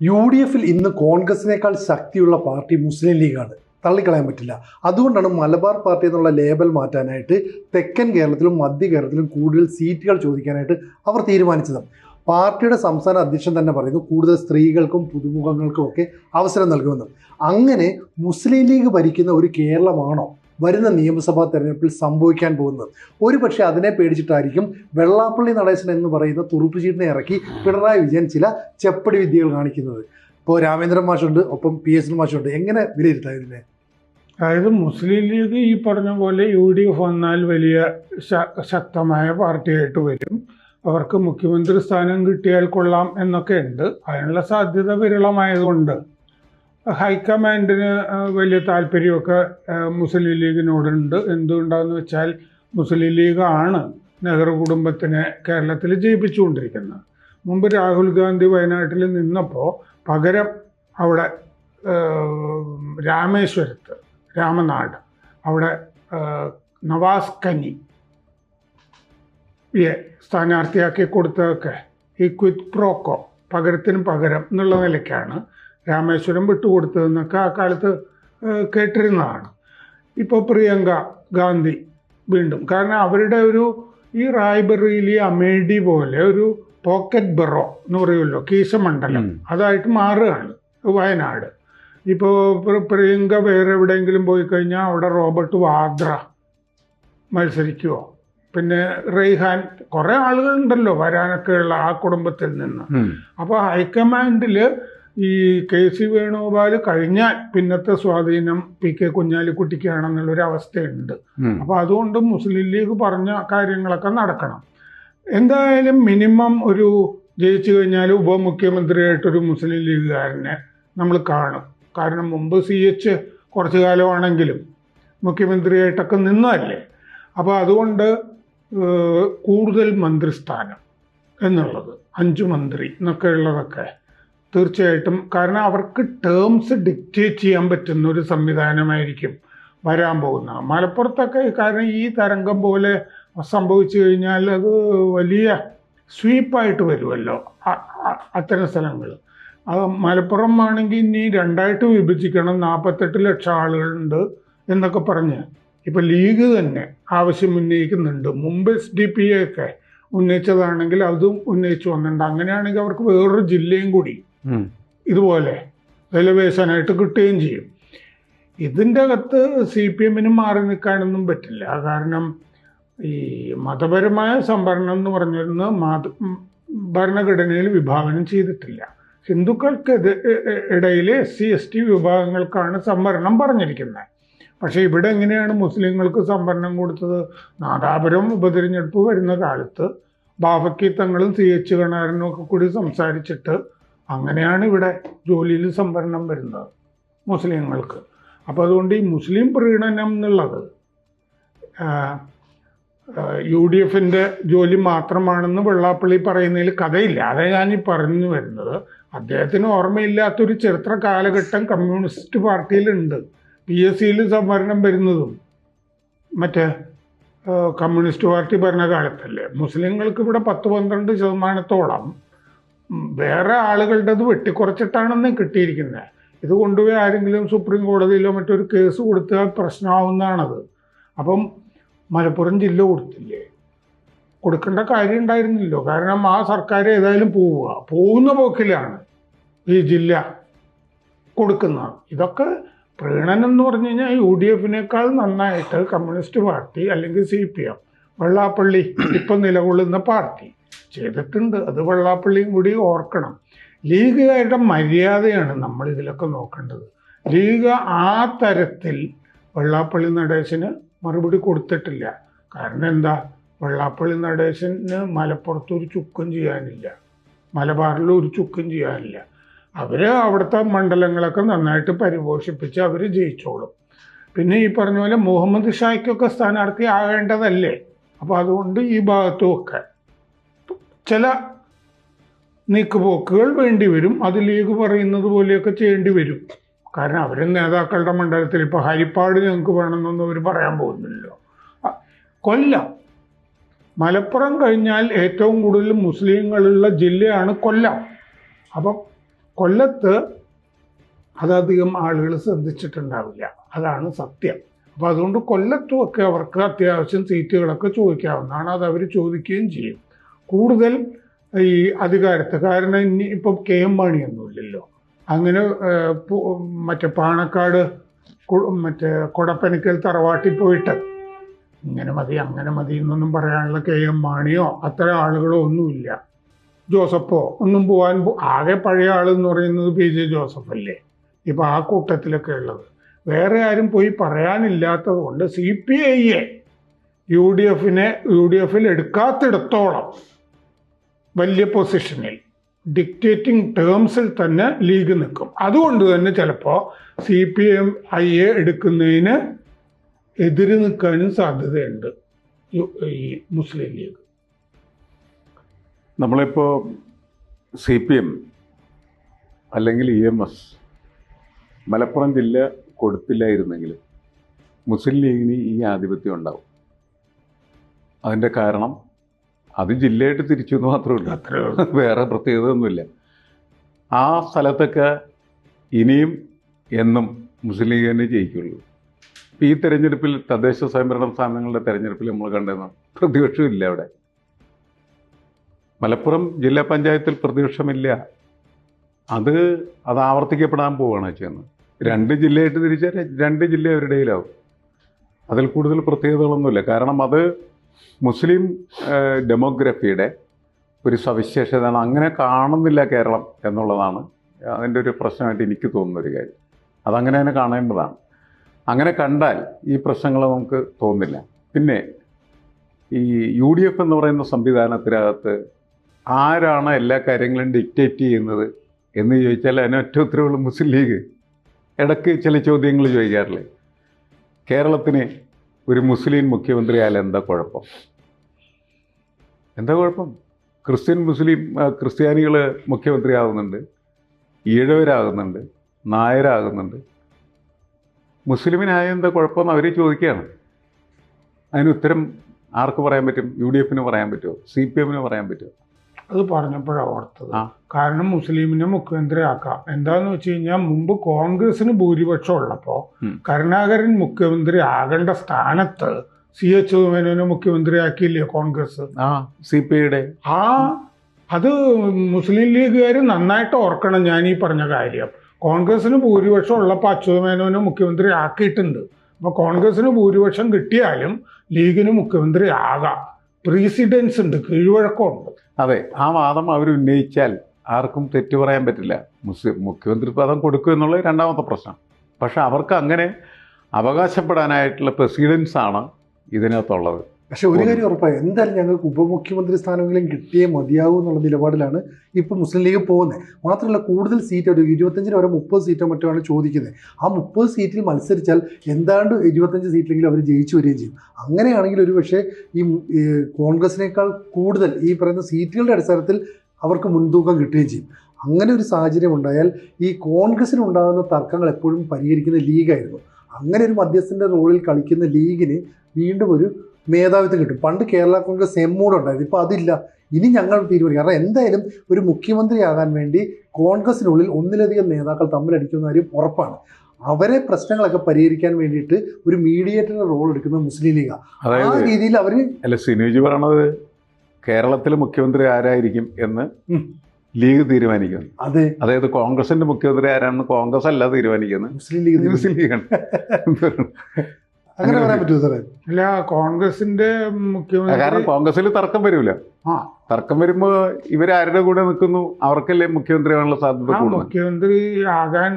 U D എഫിൽ ഇന്ന് കോൺഗ്രസിനേക്കാൾ ശക്തിയുള്ള പാർട്ടി മുസ്ലിം ലീഗാണ്. തള്ളിക്കളയാൻ പറ്റില്ല. അതുകൊണ്ടാണ് മലബാർ പാർട്ടി എന്നുള്ള ലേബൽ മാറ്റാനായിട്ട് തെക്കൻ കേരളത്തിലും മധ്യ കേരളത്തിലും കൂടുതൽ സീറ്റുകൾ ചോദിക്കാനായിട്ട് അവർ തീരുമാനിച്ചത്. പാർട്ടിയുടെ സംസ്ഥാന അധ്യക്ഷൻ തന്നെ പറയുന്നു കൂടുതൽ സ്ത്രീകൾക്കും പുതുമുഖങ്ങൾക്കും ഒക്കെ അവസരം നൽകുമെന്ന്. അങ്ങനെ മുസ്ലിം ലീഗ് ഭരിക്കുന്ന ഒരു കേരളമാണോ? വരുന്ന നിയമസഭാ തെരഞ്ഞെടുപ്പിൽ സംഭവിക്കാൻ പോകുന്നത്. ഒരുപക്ഷെ അതിനെ പേടിച്ചിട്ടായിരിക്കും വെള്ളാപ്പള്ളി നടേശൻ എന്ന് പറയുന്ന തുറുപ്പുചീട്ടിനെ ഇറക്കി പിണറായി വിജയൻ ചില ചെപ്പടി വിദ്യകൾ കാണിക്കുന്നത്. ഇപ്പോൾ രാമേന്ദ്രൻ മാഷുണ്ട് ഒപ്പം പി എസ് മാഷുണ്ട്. എങ്ങനെ വിലയിരുത്താം ഇതിനെ? അതായത് മുസ്ലിം ലീഗ് ഈ പറഞ്ഞ പോലെ യു ഡി എഫ് വന്നാൽ വലിയ ശക്തമായ പാർട്ടിയായിട്ട് വരും. അവർക്ക് മുഖ്യമന്ത്രി സ്ഥാനം കിട്ടിയാൽ കൊള്ളാം എന്നൊക്കെ ഉണ്ട്. അതിനുള്ള സാധ്യത വിരളമായതുകൊണ്ട് ഹൈക്കമാൻഡിന് വലിയ താല്പര്യമൊക്കെ മുസ്ലിം ലീഗിനോടുണ്ട്. എന്തുകൊണ്ടാന്ന് വെച്ചാൽ മുസ്ലിം ലീഗാണ് നെഹ്റു കുടുംബത്തിനെ കേരളത്തിൽ ജയിപ്പിച്ചുകൊണ്ടിരിക്കുന്നത്. മുമ്പ് രാഹുൽ ഗാന്ധി വയനാട്ടിൽ നിന്നപ്പോൾ പകരം അവിടെ രാമേശ്വരത്ത് രാമനാട് അവിടെ നവാസ് കനി യെ സ്ഥാനാർത്ഥിയാക്കി കൊടുത്തതൊക്കെ ഈ ക്വിറ്റ് പ്രോക്കോ പകരത്തിന് പകരം എന്നുള്ള നിലയ്ക്കാണ് രാമേശ്വരം വിട്ടുകൊടുത്തതെന്നൊക്കെ ആ കാലത്ത് കേട്ടിരുന്നതാണ്. ഇപ്പോൾ പ്രിയങ്ക ഗാന്ധി വീണ്ടും. കാരണം അവരുടെ ഒരു ഈ റായ്ബറേലി അമേഡി പോലെ ഒരു പോക്കറ്റ് ബെറോ എന്ന് പറയുമല്ലോ കീശമണ്ഡലം. അതായിട്ട് മാറുകയാണ് വയനാട്. ഇപ്പോൾ പ്രിയങ്ക വേറെ എവിടെയെങ്കിലും പോയി കഴിഞ്ഞാൽ അവിടെ റോബർട്ട് വാദ്ര മത്സരിക്കുമോ പിന്നെ റെയ്ഹാൻ കുറേ ആളുകളുണ്ടല്ലോ വരാനൊക്കെയുള്ള ആ കുടുംബത്തിൽ നിന്ന്. അപ്പോൾ ഹൈക്കമാൻഡിൽ ഈ കെ സി വേണുഗോപാൽ കഴിഞ്ഞാൽ പിന്നത്തെ സ്വാധീനം പി കെ കുഞ്ഞാലിക്കുട്ടിക്കാണെന്നുള്ളൊരു അവസ്ഥയുണ്ട് അപ്പൊ അതുകൊണ്ട് മുസ്ലിം ലീഗ് പറഞ്ഞ കാര്യങ്ങളൊക്കെ നടക്കണം. എന്തായാലും മിനിമം ഒരു ജയിച്ചു കഴിഞ്ഞാൽ ഉപമുഖ്യമന്ത്രിയായിട്ടൊരു മുസ്ലിം ലീഗുകാരനെ നമ്മൾ കാണും. കാരണം മുമ്പ് സി എച്ച് കുറച്ചു കാലമാണെങ്കിലും മുഖ്യമന്ത്രിയായിട്ടൊക്കെ നിന്നതല്ലേ? അപ്പോൾ അതുകൊണ്ട് കൂടുതൽ മന്ത്രിസ്ഥാനം എന്നുള്ളത് അഞ്ചു മന്ത്രി എന്നൊക്കെ ഉള്ളതൊക്കെ തീർച്ചയായിട്ടും. കാരണം അവർക്ക് ടേംസ് ഡിക്റ്റേറ്റ് ചെയ്യാൻ പറ്റുന്ന ഒരു സംവിധാനമായിരിക്കും വരാൻ പോകുന്നത്. മലപ്പുറത്തൊക്കെ കാരണം ഈ തരംഗം പോലെ സംഭവിച്ചു കഴിഞ്ഞാൽ അത് വലിയ സ്വീപ്പായിട്ട് വരുമല്ലോ. അത്തരം സ്ഥലങ്ങൾ. മലപ്പുറം ആണെങ്കിൽ ഇനി രണ്ടായിട്ട് വിഭജിക്കണം. നാൽപ്പത്തെട്ട് ലക്ഷം ആളുകളുണ്ട് എന്നൊക്കെ പറഞ്ഞ് ഇപ്പം ലീഗ് തന്നെ ആവശ്യം ഉന്നയിക്കുന്നുണ്ട്. മുമ്പ് എസ് ഡി പി എ ഒക്കെ ഉന്നയിച്ചതാണെങ്കിൽ അതും ഉന്നയിച്ചു വന്നിട്ടുണ്ട്. അങ്ങനെയാണെങ്കിൽ അവർക്ക് വേറൊരു ജില്ലയും കൂടി ഇതുപോലെ വിലപേശാനായിട്ട് കിട്ടുകയും ചെയ്യും. ഇതിന്റെ അകത്ത് സി പി എമ്മിന് മാറി നിൽക്കാനൊന്നും പറ്റില്ല. കാരണം ഈ മതപരമായ സംവരണം എന്ന് പറഞ്ഞിരുന്ന മത ഭരണഘടനയിൽ വിഭാവനം ചെയ്തിട്ടില്ല. ഹിന്ദുക്കൾക്ക് ഇടയിൽ എസ് സി എസ് ടി വിഭാഗങ്ങൾക്കാണ് സംവരണം പറഞ്ഞിരിക്കുന്നത്. പക്ഷേ ഇവിടെ എങ്ങനെയാണ് മുസ്ലിങ്ങൾക്ക് സംവരണം കൊടുത്തത്? നാദാപുരം ഉപതിരഞ്ഞെടുപ്പ് വരുന്ന കാലത്ത് ബാഫക്കി തങ്ങളും സി എച്ച് കണാരനും ഒക്കെ കൂടി സംസാരിച്ചിട്ട് അങ്ങനെയാണ് ഇവിടെ ജോലിയിൽ സംവരണം വരുന്നത് മുസ്ലിങ്ങൾക്ക്. അപ്പോൾ അതുകൊണ്ട് ഈ മുസ്ലിം പ്രീണനം എന്നുള്ളത് യു ഡി എഫിന്റെ ജോലി മാത്രമാണെന്ന് വെള്ളാപ്പള്ളി പറയുന്നതിൽ കഥയില്ല. അതേ ഞാൻ ഈ പറഞ്ഞു വരുന്നത്. അദ്ദേഹത്തിന് ഓർമ്മയില്ലാത്തൊരു ചരിത്ര കാലഘട്ടം കമ്മ്യൂണിസ്റ്റ് പാർട്ടിയിലുണ്ട്. പി എസ് സിയിൽ സംവരണം വരുന്നതും മറ്റേ കമ്മ്യൂണിസ്റ്റ് പാർട്ടി ഭരണകാലത്തല്ലേ. മുസ്ലിങ്ങൾക്ക് ഇവിടെ പത്ത് പന്ത്രണ്ട് ശതമാനത്തോളം വേറെ ആളുകളുടേത് വെട്ടിക്കുറച്ചിട്ടാണെന്ന് കിട്ടിയിരിക്കുന്നത് ഇത് കൊണ്ടുപോയി ആരെങ്കിലും സുപ്രീം കോടതിയിലോ മറ്റൊരു കേസ് കൊടുത്താൽ പ്രശ്നമാവുന്നതാണത് അപ്പം മലപ്പുറം ജില്ല കൊടുത്തില്ലേ? കൊടുക്കേണ്ട കാര്യം ഉണ്ടായിരുന്നില്ലോ കാരണം ആ സർക്കാർ ഏതായാലും പോവുക. പോകുന്ന പോക്കിലാണ് ഈ ജില്ല കൊടുക്കുന്നത്. ഇതൊക്കെ പ്രീണനം എന്ന് പറഞ്ഞു കഴിഞ്ഞാൽ യു ഡി എഫിനേക്കാൾ നന്നായിട്ട് കമ്മ്യൂണിസ്റ്റ് പാർട്ടി അല്ലെങ്കിൽ സി പി എം വെള്ളാപ്പള്ളി ഇപ്പം നിലകൊള്ളുന്ന പാർട്ടി. ചെയ്തിട്ടുണ്ട്. അത് വെള്ളാപ്പള്ളിയും കൂടി ഓർക്കണം. ലീഗുകാരുടെ മര്യാദയാണ് നമ്മൾ ഇതിലൊക്കെ നോക്കേണ്ടത്. ലീഗ് ആ തരത്തിൽ വെള്ളാപ്പള്ളി നടേശന് മറുപടി കൊടുത്തിട്ടില്ല. കാരണം എന്താ? വെള്ളാപ്പള്ളി നടേശന് മലപ്പുറത്ത് ഒരു ചുക്കും ചെയ്യാനില്ല. മലബാറിൽ ഒരു ചുക്കും ചെയ്യാനില്ല. അവർ അവിടുത്തെ മണ്ഡലങ്ങളൊക്കെ നന്നായിട്ട് പരിപോഷിപ്പിച്ച് അവർ ജയിച്ചോളും. പിന്നെ ഈ പറഞ്ഞ പോലെ മുഹമ്മദ് ഷായ്ക്കൊക്കെ സ്ഥാനാർത്ഥി ആകേണ്ടതല്ലേ? അപ്പോൾ അതുകൊണ്ട് ഈ ഭാഗത്തുമൊക്കെ ചില നീക്കുപോക്കുകൾ വേണ്ടി വരും. അത് ലീഗ് പറയുന്നത് പോലെയൊക്കെ ചെയ്യേണ്ടി വരും. കാരണം അവർ നേതാക്കളുടെ മണ്ഡലത്തിൽ ഇപ്പോൾ ഹരിപ്പാട് ഞങ്ങൾക്ക് വേണമെന്നൊന്നും അവർ പറയാൻ പോകുന്നില്ലല്ലോ. കൊല്ലം. മലപ്പുറം കഴിഞ്ഞാൽ ഏറ്റവും കൂടുതൽ മുസ്ലിങ്ങളുള്ള ജില്ലയാണ് കൊല്ലം. അപ്പം കൊല്ലത്ത് അതധികം ആളുകൾ ശ്രദ്ധിച്ചിട്ടുണ്ടാവില്ല. അതാണ് സത്യം. അപ്പോൾ അതുകൊണ്ട് കൊല്ലത്തുമൊക്കെ അവർക്ക് അത്യാവശ്യം സീറ്റുകളൊക്കെ ചോദിക്കാവുന്നതാണ്. അത് അവർ ചോദിക്കുകയും ചെയ്യും. കൂടുതൽ ഈ അധികാരത്തെ. കാരണം ഇനി ഇപ്പം കെ എം മാണിയൊന്നുമില്ലല്ലോ അങ്ങനെ മറ്റേ പാണക്കാട് മറ്റേ കൊടപ്പനക്കൽ തറവാട്ടിൽ പോയിട്ട് ഇങ്ങനെ മതി അങ്ങനെ മതി എന്നൊന്നും പറയാനുള്ള കെ എം മാണിയോ അത്തരം ആളുകളോ ഒന്നുമില്ല. ജോസഫോ ഒന്നും പോകാൻ ആകെ പഴയ ആളെന്ന് പറയുന്നത് പി ജെ ജോസഫ് അല്ലേ? ഇപ്പം ആ കൂട്ടത്തിലൊക്കെ ഉള്ളത്. വേറെ ആരും പോയി പറയാനില്ലാത്തത് കൊണ്ട് സി പി ഐയെ യു ഡി എഫിനെ യു ഡി എഫിൽ എടുക്കാത്തിടത്തോളം വലിയ പൊസിഷനിൽ ഡിക്റ്റേറ്റിംഗ് ടേംസിൽ തന്നെ ലീഗ് നിൽക്കും. അതുകൊണ്ട് തന്നെ ചിലപ്പോൾ C P M I A എടുക്കുന്നതിന് എതിര് നിൽക്കാനും സാധ്യതയുണ്ട്. ഈ മുസ്ലിം ലീഗ്. നമ്മളിപ്പോൾ സി പി എം അല്ലെങ്കിൽ ഇ എം എസ് മലപ്പുറം ജില്ല കൊടുത്തില്ലായിരുന്നെങ്കിൽ മുസ്ലിം ലീഗിന് ഈ ആധിപത്യം ഉണ്ടാവും. അതിന്റെ കാരണം അത് ജില്ലയായിട്ട് തിരിച്ചു എന്ന് മാത്രമേ ഉള്ളൂ. അത്രേ ഉള്ളൂ. വേറെ പ്രത്യേകത ഒന്നുമില്ല ആ സ്ഥലത്തൊക്കെ ഇനിയും എന്നും മുസ്ലിം ലീഗ് തന്നെ ജയിക്കുള്ളൂ. ഇപ്പം ഈ തെരഞ്ഞെടുപ്പിൽ തദ്ദേശ സ്വയംഭരണ സ്ഥാപനങ്ങളുടെ തെരഞ്ഞെടുപ്പിൽ നമ്മൾ കണ്ടെന്ന് പ്രതിപക്ഷമില്ല അവിടെ. മലപ്പുറം ജില്ലാ പഞ്ചായത്തിൽ പ്രതിപക്ഷമില്ല. അത് അത് ആവർത്തിക്കപ്പെടാൻ പോവുകയാണ് ചെയ്യുന്നത്. രണ്ട് ജില്ലയായിട്ട് തിരിച്ചാൽ രണ്ട് ജില്ല അവരുടെ കയ്യിലാവും. അതിൽ കൂടുതൽ പ്രത്യേകതകളൊന്നുമില്ല. കാരണം അത് മുസ്ലിം ഡെമോഗ്രഫിയുടെ ഒരു സവിശേഷതയാണ് അങ്ങനെ കാണുന്നില്ല കേരളം എന്നുള്ളതാണ് അതിന്റെ ഒരു പ്രശ്നമായിട്ട് എനിക്ക് തോന്നുന്ന ഒരു കാര്യം. അതങ്ങനെ തന്നെ കാണേണ്ടതാണ്. അങ്ങനെ കണ്ടാൽ ഈ പ്രശ്നങ്ങൾ നമുക്ക് തോന്നില്ല. പിന്നെ ഈ യു ഡി എഫ് എന്ന് പറയുന്ന സംവിധാനത്തിനകത്ത് ആരാണ് എല്ലാ കാര്യങ്ങളും ഡിക്റ്റേറ്റ് ചെയ്യുന്നത് എന്ന് ചോദിച്ചാൽ അതിന് ഏറ്റവും ഉത്തരവുള്ള മുസ്ലിം ലീഗ്. ഇടയ്ക്ക് ചില ചോദ്യങ്ങൾ ചോദിക്കാറില്ലേ? കേരളത്തിന് ഒരു മുസ്ലിം മുഖ്യമന്ത്രി ആയാലും എന്താ കുഴപ്പം? എന്താ കുഴപ്പം? ക്രിസ്ത്യൻ മുസ്ലിം ക്രിസ്ത്യാനികൾ മുഖ്യമന്ത്രി ആകുന്നുണ്ട് ഈഴവരാകുന്നുണ്ട് നായരാകുന്നുണ്ട്. മുസ്ലിമിനായ എന്താ കുഴപ്പമെന്ന് അവർ ചോദിക്കുകയാണ്. അതിന് ഉത്തരം ആർക്ക് പറയാൻ പറ്റും? യു ഡി എഫിന് പറയാൻ പറ്റുമോ? സി പി എമ്മിന് പറയാൻ പറ്റുമോ? അത് പറഞ്ഞപ്പോഴാണ് ഓർത്തത്. കാരണം മുസ്ലിമിനെ മുഖ്യമന്ത്രിയാക്കാം. എന്താന്ന് വെച്ച് കഴിഞ്ഞാൽ മുമ്പ് കോൺഗ്രസിന് ഭൂരിപക്ഷം ഉള്ളപ്പോ. കരുണാകരൻ മുഖ്യമന്ത്രി ആകേണ്ട സ്ഥാനത്ത് സി എച്ച് മേനോനെ മുഖ്യമന്ത്രിയാക്കിയില്ലേ കോൺഗ്രസ്? ആ സി പി ഐയുടെ. ആ അത് മുസ്ലിം ലീഗുകാർ നന്നായിട്ട് ഓർക്കണം ഞാൻ ഈ പറഞ്ഞ കാര്യം. കോൺഗ്രസിന് ഭൂരിപക്ഷം ഉള്ളപ്പോൾ അച്യുതമേനോനെ മുഖ്യമന്ത്രി ആക്കിയിട്ടുണ്ട്. അപ്പോൾ കോൺഗ്രസിന് ഭൂരിപക്ഷം കിട്ടിയാലും ലീഗിന് മുഖ്യമന്ത്രി ആകാം. പ്രീസിഡൻസ് ഉണ്ട് കീഴ്വഴക്കമുണ്ട്. അതെ ആ വാദം അവർ ഉന്നയിച്ചാൽ ആർക്കും തെറ്റു പറയാൻ പറ്റില്ല. മുസ്ലിം മുഖ്യമന്ത്രി പദം കൊടുക്കുക എന്നുള്ളത് രണ്ടാമത്തെ പ്രശ്നം. പക്ഷെ അവർക്ക് അങ്ങനെ അവകാശപ്പെടാനായിട്ടുള്ള പ്രസിഡൻസാണ് ഇതിനകത്തുള്ളത്. പക്ഷെ ഒരു കാര്യം ഉറപ്പായി എന്തായാലും ഞങ്ങൾക്ക് ഉപമുഖ്യമന്ത്രി സ്ഥാനമെങ്കിലും കിട്ടിയേ മതിയാവൂ എന്നുള്ള നിലപാടിലാണ് ഇപ്പോൾ മുസ്ലിം ലീഗ് പോകുന്നത്. മാത്രമല്ല കൂടുതൽ സീറ്റ് ഒരു ഇരുപത്തഞ്ചിന് വരെ മുപ്പത് സീറ്റോ മറ്റോ ആണ് ചോദിക്കുന്നത്. ആ മുപ്പത് സീറ്റിൽ മത്സരിച്ചാൽ എന്താണ്ട് ഇരുപത്തഞ്ച് സീറ്റിലെങ്കിലും അവർ ജയിച്ചു വരികയും ചെയ്യും. അങ്ങനെയാണെങ്കിൽ ഒരു പക്ഷേ ഈ ഈ കോൺഗ്രസിനേക്കാൾ കൂടുതൽ ഈ പറയുന്ന സീറ്റുകളുടെ അടിസ്ഥാനത്തിൽ അവർക്ക് മുൻതൂക്കം കിട്ടുകയും ചെയ്യും. അങ്ങനെ ഒരു സാഹചര്യം ഉണ്ടായാൽ ഈ കോൺഗ്രസിനുണ്ടാകുന്ന തർക്കങ്ങൾ എപ്പോഴും പരിഹരിക്കുന്ന ലീഗായിരുന്നു. അങ്ങനെ ഒരു മധ്യസ്ഥന്റെ റോളിൽ കളിക്കുന്ന ലീഗിന് വീണ്ടും ഒരു മേധാവിത്വം കിട്ടും. പണ്ട് കേരള കോൺഗ്രസ് എമ്മൂടെ ഉണ്ടായിരുന്നു. ഇപ്പോൾ അതില്ല. ഇനി ഞങ്ങൾ തീരുമാനിക്കും. കാരണം എന്തായാലും ഒരു മുഖ്യമന്ത്രിയാകാൻ വേണ്ടി കോൺഗ്രസിനുള്ളിൽ ഒന്നിലധികം നേതാക്കൾ തമ്മിലടിക്കുന്ന കാര്യം ഉറപ്പാണ്. അവരെ പ്രശ്നങ്ങളൊക്കെ പരിഹരിക്കാൻ വേണ്ടിയിട്ട് ഒരു മീഡിയേറ്ററിന്റെ റോൾ എടുക്കുന്ന മുസ്ലിം ലീഗ്. ആ രീതിയിൽ അവർ അല്ല സിനുജി പറയണത് കേരളത്തിലെ മുഖ്യമന്ത്രി ആരായിരിക്കും എന്ന് ലീഗ് തീരുമാനിക്കുന്നു. അതെ. അതായത് കോൺഗ്രസിന്റെ മുഖ്യമന്ത്രി ആരാണെന്ന് കോൺഗ്രസ് അല്ല തീരുമാനിക്കുന്നത്. മുസ്ലിം ലീഗ്. മുസ്ലിം ലീഗാണ്. അങ്ങനെ പറയാൻ പറ്റുമോ സാറേ. അല്ല കോൺഗ്രസിന്റെ മുഖ്യമന്ത്രി കാരണം കോൺഗ്രസിൽ തർക്കം വരില്ല ആ. തർക്കം വരുമ്പോ ഇവരാരുടെ കൂടെ നിൽക്കുന്നു? അവർക്കല്ലേ മുഖ്യമന്ത്രി ആവാനുള്ള സാധ്യത കൂടുതൽ? മുഖ്യമന്ത്രി ആകാൻ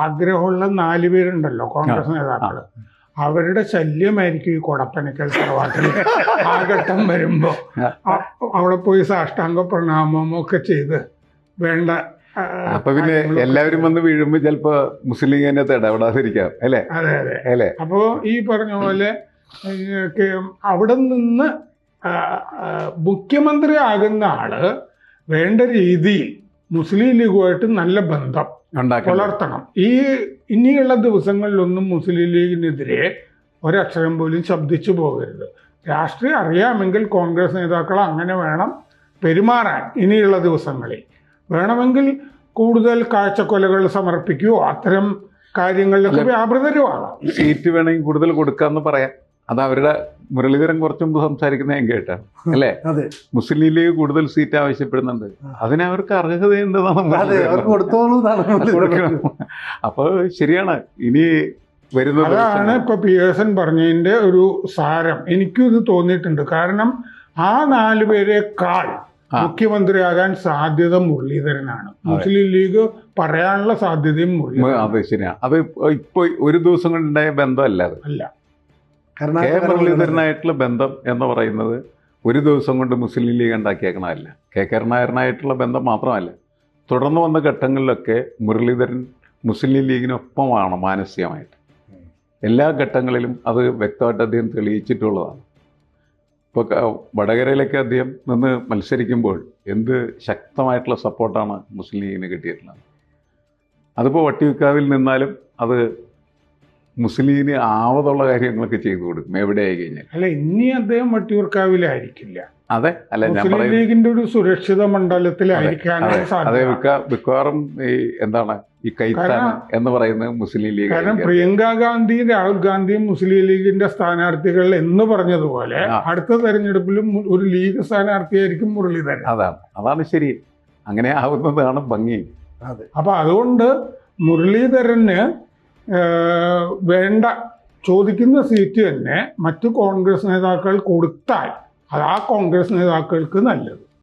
ആഗ്രഹമുള്ള നാല് പേരുണ്ടല്ലോ കോൺഗ്രസ് നേതാക്കൾ. അവരുടെ ശല്യമായിരിക്കും ഈ കൊടപ്പനക്കൽ തറവാട്ടിൽ ആ ഘട്ടം വരുമ്പോ. അ- അവിടെ പോയി സാഷ്ടാംഗ പ്രണാമം ഒക്കെ ചെയ്ത് വേണ്ട അപ്പൊ പിന്നെ എല്ലാവരും വന്ന് വീഴുമ്പോ ചിലപ്പോ മുസ്ലിം ലീഗിന്റെ അകത്ത് ഇടപെടാതിരിക്കാം. അല്ലേ? അതെ അതെ. അല്ലേ? അപ്പോൾ ഈ പറഞ്ഞ പോലെ അവിടെ നിന്ന് മുഖ്യമന്ത്രി ആകുന്ന ആൾ വേണ്ട രീതിയിൽ മുസ്ലിം ലീഗുമായിട്ട് നല്ല ബന്ധം പുലർത്തണം. ഈ ഇനിയുള്ള ദിവസങ്ങളിലൊന്നും മുസ്ലിം ലീഗിനെതിരെ ഒരക്ഷരം പോലും ശബ്ദിച്ചു പോകരുത്. രാഷ്ട്രീയം അറിയാമെങ്കിൽ കോൺഗ്രസ് നേതാക്കൾ അങ്ങനെ വേണം പെരുമാറാൻ ഇനിയുള്ള ദിവസങ്ങളിൽ. വേണമെങ്കിൽ കൂടുതൽ കാഴ്ചക്കൊലകൾ സമർപ്പിക്കുകയോ അത്തരം കാര്യങ്ങളിലൊക്കെ വ്യാപൃതരുമാണ് സീറ്റ് വേണമെങ്കിൽ കൂടുതൽ കൊടുക്കാന്ന് പറയാം. അത് അവരുടെ മുരളീധരൻ കുറച്ചു മുമ്പ് സംസാരിക്കുന്ന ഞാൻ കേട്ടാണ് അല്ലേ? മുസ്ലിം ലീഗ് കൂടുതൽ സീറ്റ് ആവശ്യപ്പെടുന്നുണ്ട്. അതിന് അവർക്ക് അർഹതയുണ്ടെന്നാണ് അതെ അവർക്ക് കൊടുത്തോളൂ എന്നാണ് അത് അപ്പൊ ശരിയാണ്. ഇനി വരുന്നത് അതാണ് ഇപ്പൊ പി എസ് എൻ പറഞ്ഞതിന്റെ ഒരു സാരം. എനിക്കും ഇത് തോന്നിയിട്ടുണ്ട്. കാരണം ആ നാല് പേരെക്കാൾ. മുഖ്യമന്ത്രിയാകാൻ സാധ്യത മുരളീധരനാണ്. മുസ്ലിം ലീഗ് പറയാനുള്ള സാധ്യതയും അത് ശരിയാണ്. അത് ഇപ്പൊ ഒരു ദിവസം കൊണ്ടുണ്ടായ ബന്ധമല്ല അല്ല. അല്ല കെ മുരളീധരനായിട്ടുള്ള ബന്ധം എന്ന് പറയുന്നത് ഒരു ദിവസം കൊണ്ട് മുസ്ലിം ലീഗ് ഉണ്ടാക്കിയേക്കണമല്ല കെ കരുണാകരനായിട്ടുള്ള ബന്ധം മാത്രമല്ല. തുടർന്ന് വന്ന ഘട്ടങ്ങളിലൊക്കെ മുരളീധരൻ മുസ്ലിം ലീഗിനൊപ്പമാണ് മാനസികമായിട്ട്. എല്ലാ ഘട്ടങ്ങളിലും അത് വ്യക്തമായിട്ട് അദ്ദേഹം തെളിയിച്ചിട്ടുള്ളതാണ്. ഇപ്പോൾ വടകരയിലൊക്കെ അദ്ദേഹം നിന്ന് മത്സരിക്കുമ്പോൾ എന്ത് ശക്തമായിട്ടുള്ള സപ്പോർട്ടാണ് മുസ്ലിം ലീഗിന് കിട്ടിയിട്ടുള്ളത്? അതിപ്പോൾ വട്ടിയൂർക്കാവിൽ നിന്നാലും അത് മുസ്ലിമിന് ആവതുള്ള കാര്യങ്ങളൊക്കെ ചെയ്തു കൊടുക്കും. എവിടെയായി കഴിഞ്ഞാൽ. അല്ല ഇനി അദ്ദേഹം വട്ടിയൂർക്കാവിലായിരിക്കില്ല. അതെ അല്ല ഞാൻ ലീഗിന്റെ ഒരു സുരക്ഷിത മണ്ഡലത്തിലായിരിക്കാനാണ് അതെ മിക്കവാറും ഈ എന്താണ് ഈ കൈത്താൻ എന്ന് പറയുന്നത് മുസ്ലിം ലീഗ് കാരണം. പ്രിയങ്ക ഗാന്ധിയും രാഹുൽ ഗാന്ധിയും മുസ്ലിം ലീഗിന്റെ സ്ഥാനാർത്ഥികൾ എന്ന് പറഞ്ഞതുപോലെ അടുത്ത തെരഞ്ഞെടുപ്പിലും ഒരു ലീഗ് സ്ഥാനാർത്ഥിയായിരിക്കും മുരളീധരൻ. അതാണ് അതാണ് ശരി. അങ്ങനെ ആവുന്നതാണ് ഭംഗി. അതെ. അപ്പൊ അതുകൊണ്ട് മുരളീധരന് വേണ്ട. ചോദിക്കുന്ന സീറ്റ് തന്നെ മറ്റു കോൺഗ്രസ് നേതാക്കൾ കൊടുത്താൽ അത് ആ കോൺഗ്രസ് നേതാക്കൾക്ക് നല്ലത്.